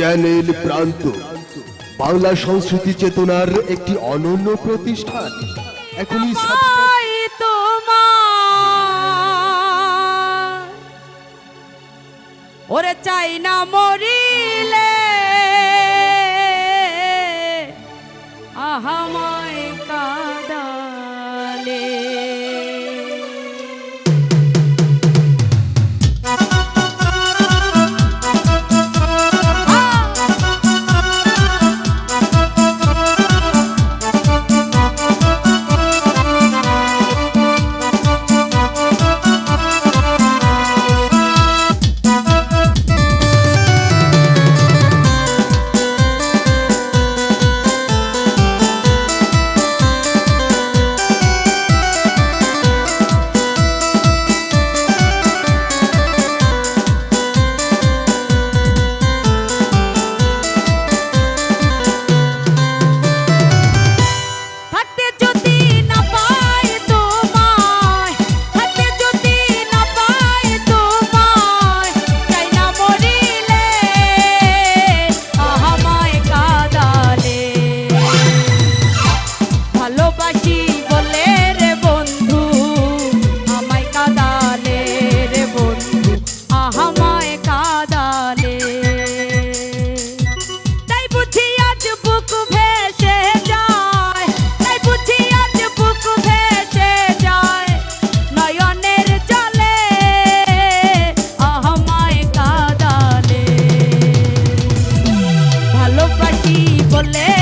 Channel প্রান্ত। বাংলা সংস্কৃতি চেতনার একটি অনন্য প্রতিষ্ঠান। এখনই ওরে চাই না মরিলে। আহামায় কাদালে। soledad.